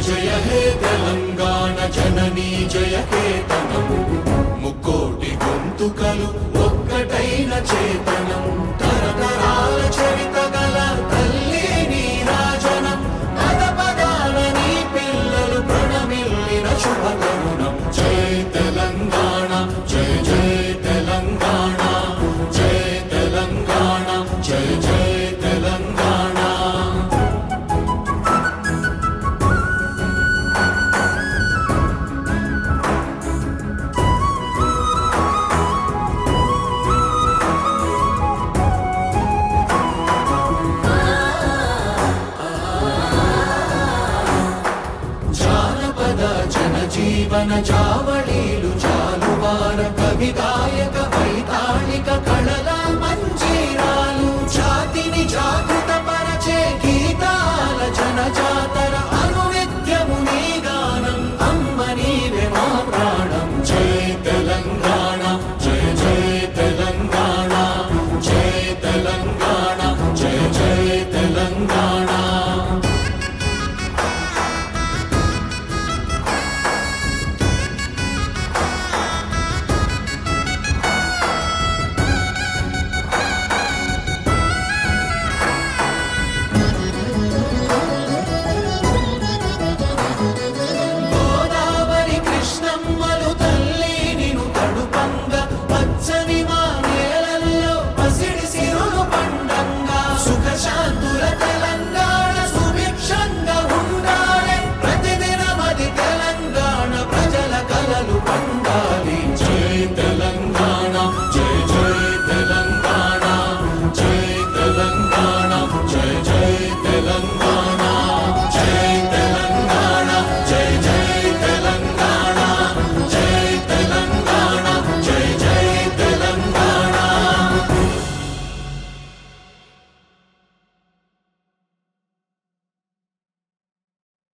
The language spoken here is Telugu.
జయ హే తెలంగాణ జననీ జయ కేతనము ముక్కోటి గొంతుకలు ఒక్కటైన చేతనము జీవన చావళీలు చాలువార కవిదాయక